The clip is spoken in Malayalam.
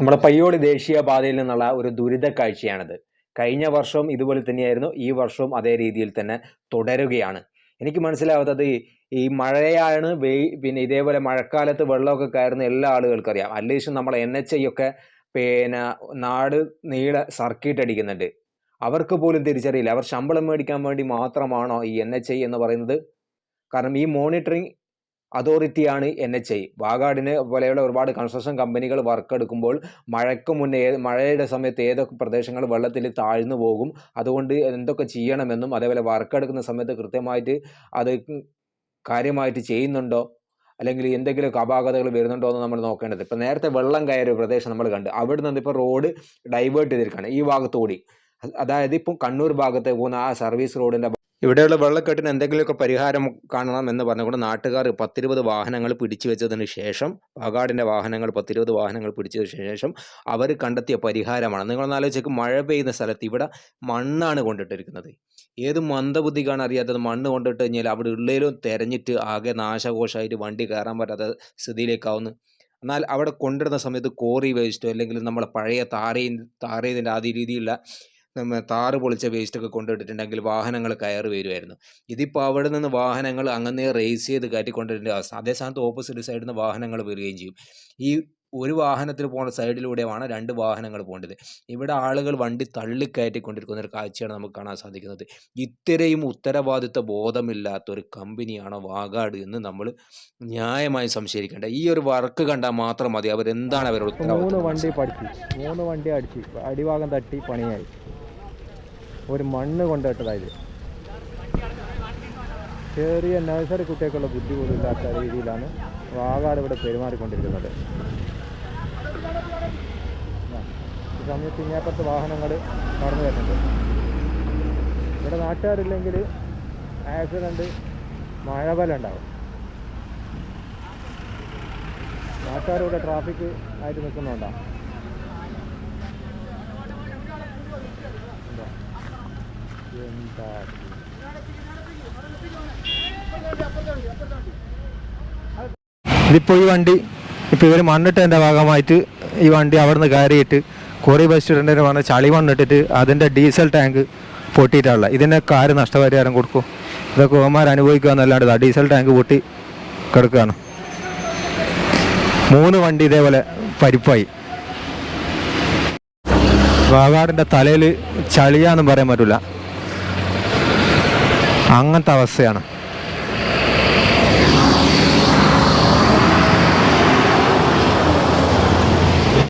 നമ്മുടെ പയ്യോളി ദേശീയപാതയിൽ നിന്നുള്ള ഒരു ദുരിത കാഴ്ചയാണിത്. കഴിഞ്ഞ വർഷവും ഇതുപോലെ തന്നെയായിരുന്നു. ഈ വർഷവും അതേ രീതിയിൽ തന്നെ തുടരുകയാണ്. എനിക്ക് മനസ്സിലാവാത്തത് ഈ- മഴയാണ് വെയ് പിന്നെ ഇതേപോലെ മഴക്കാലത്ത് വെള്ളമൊക്കെ കയറുന്ന എല്ലാ ആളുകൾക്കും അറിയാം അറ്റ്ലീസ്റ്റ് നമ്മളെ എൻ എച്ച് ഐ ഒക്കെ പിന്നെ നാട് നീളെ സർക്കിട്ട് അടിക്കുന്നുണ്ട്. അവർക്ക് പോലും തിരിച്ചറിയില്ല. അവർ ശമ്പളം മേടിക്കാൻ വേണ്ടി മാത്രമാണോ ഈ എൻ എച്ച് ഐ എന്ന് പറയുന്നത്? കാരണം ഈ മോണിറ്ററിംഗ് അതോറിറ്റിയാണ് എൻ എച്ച് ഐ വാഗാടിന് പോലെയുള്ള ഒരുപാട് കൺസ്ട്രക്ഷൻ കമ്പനികൾ വർക്ക് എടുക്കുമ്പോൾ മഴയ്ക്ക് മുന്നേ മഴയുടെ സമയത്ത് ഏതൊക്കെ പ്രദേശങ്ങൾ വെള്ളത്തിൽ താഴ്ന്നു പോകും അതുകൊണ്ട് എന്തൊക്കെ ചെയ്യണമെന്നും അതേപോലെ വർക്ക് എടുക്കുന്ന സമയത്ത് കൃത്യമായിട്ട് അത് കാര്യമായിട്ട് ചെയ്യുന്നുണ്ടോ അല്ലെങ്കിൽ എന്തെങ്കിലുമൊക്കെ അപാകതകൾ വരുന്നുണ്ടോ എന്ന് നമ്മൾ നോക്കേണ്ടത്. ഇപ്പം നേരത്തെ വെള്ളം കയറിയ പ്രദേശം നമ്മൾ കണ്ട്. അവിടെ നിന്ന് ഇപ്പോൾ റോഡ് ഡൈവേർട്ട് ചെയ്തിരിക്കുകയാണ്. ഈ ഭാഗത്തുകൂടി. അതായത് ഇപ്പം കണ്ണൂർ ഭാഗത്തേക്ക് പോകുന്ന ആ സർവീസ് റോഡിന്റെ ഇവിടെയുള്ള വെള്ളക്കെട്ടിന് എന്തെങ്കിലുമൊക്കെ പരിഹാരം കാണണം എന്ന് പറഞ്ഞുകൊണ്ട് നാട്ടുകാർ പത്തിരുപത് വാഹനങ്ങൾ പിടിച്ചു വെച്ചതിന് ശേഷം വാഗാടിന്റെ വാഹനങ്ങൾ പത്തിരുപത് വാഹനങ്ങൾ പിടിച്ചതിന് ശേഷം അവർ കണ്ടെത്തിയ പരിഹാരമാണ്. നിങ്ങളൊന്ന് ആലോചിച്ച് മഴ പെയ്യുന്ന സ്ഥലത്ത് ഇവിടെ മണ്ണാണ് കൊണ്ടിട്ടിരിക്കുന്നത്. ഏത് മന്ദബുദ്ധിക്കാണ് അറിയാത്തത്? മണ്ണ് കൊണ്ടിട്ട് കഴിഞ്ഞാൽ അവിടെ ഉള്ളിലും തെരഞ്ഞിട്ട് ആകെ നാശകോശമായിട്ട് വണ്ടി കയറാൻ പറ്റാത്ത സ്ഥിതിയിലേക്കാവുന്നു. എന്നാൽ അവിടെ കൊണ്ടിടുന്ന സമയത്ത് കോറി വേസ്റ്റോ അല്ലെങ്കിൽ നമ്മളെ പഴയ താറയും താറയതിന്റെ ആദ്യ രീതിയിലുള്ള താറ് പൊളിച്ച വേസ്റ്റൊക്കെ കൊണ്ടിട്ടിട്ടുണ്ടെങ്കിൽ വാഹനങ്ങൾ കയറി വരുമായിരുന്നു ഇതിപ്പോൾ അവിടെ നിന്ന് വാഹനങ്ങൾ അങ്ങനെ റേസ് ചെയ്ത് കയറ്റിക്കൊണ്ടിരുന്ന അവസ്ഥ. അതേ സ്ഥാനത്ത് ഓപ്പോസിറ്റ് സൈഡിൽ നിന്ന് വാഹനങ്ങൾ വരികയും ചെയ്യും. ഈ ഒരു വാഹനത്തിൽ പോകുന്ന സൈഡിലൂടെയാണ് രണ്ട് വാഹനങ്ങൾ പോകേണ്ടത് ഇവിടെ ആളുകൾ വണ്ടി തള്ളിക്കയറ്റിക്കൊണ്ടിരിക്കുന്ന ഒരു കാഴ്ചയാണ് നമുക്ക് കാണാൻ സാധിക്കുന്നത്. ഇത്രയും ഉത്തരവാദിത്ത ബോധമില്ലാത്ത ഒരു കമ്പനിയാണോ വാഗാട് എന്ന് നമ്മൾ ന്യായമായി സംശയിക്കേണ്ട. ഈ ഒരു വർക്ക് കണ്ടാൽ മാത്രം മതി. അവരെന്താണ് അവരുടെ മൂന്ന് വണ്ടി പഠിച്ചു. മൂന്ന് വണ്ടി അടിച്ച്. അടിവാഗം തട്ടി പണിയായി. ഒരു മണ്ണ് കൊണ്ടിട്ടതായത് ചെറിയ നഴ്സറി കുട്ടികൾക്കുള്ള ബുദ്ധി പോലും ഇല്ലാത്ത രീതിയിലാണ് വാഗാട് ഇവിടെ പെരുമാറിക്കൊണ്ടിരിക്കുന്നത്. ഈ സമയത്ത് ഇങ്ങേപ്പുറത്ത് വാഹനങ്ങൾ കടന്നു വരുന്നുണ്ട്. ഇവിടെ നാട്ടുകാരില്ലെങ്കിൽ ആക്സിഡന്റ് മഴ ഉണ്ടാവും നാട്ടുകാരിവിടെ ട്രാഫിക് ആയിട്ട് നിൽക്കുന്നുണ്ടാവും എന്താ ഇതിപ്പോൾ ഈ വണ്ടി ഇപ്പോൾ ഇവർ മണ്ണിട്ടതിന്റെ ഭാഗമായിട്ട് ഈ വണ്ടി അവിടെ നിന്ന് കയറിയിട്ട് കോറി ബസ് സ്റ്റുഡന്റിന് വന്ന് ചളി മണ്ണിട്ടിട്ട് അതിന്റെ ഡീസൽ ടാങ്ക് പൊട്ടിയിട്ടുള്ള ഇതിനൊക്കെ ആര് നഷ്ടപരിഹാരം കൊടുക്കും? ഇതൊക്കെ ഓമാർ അനുഭവിക്കുക എന്നല്ലാണ്ട് ഡീസൽ ടാങ്ക് പൊട്ടി കിടക്കുകയാണ്. മൂന്ന് വണ്ടി ഇതേപോലെ പരിപ്പായി. വാഗാടിന്റെ തലയിൽ ചളിയാന്നും പറയാൻ പറ്റില്ല അങ്ങനത്തെ അവസ്ഥയാണ്.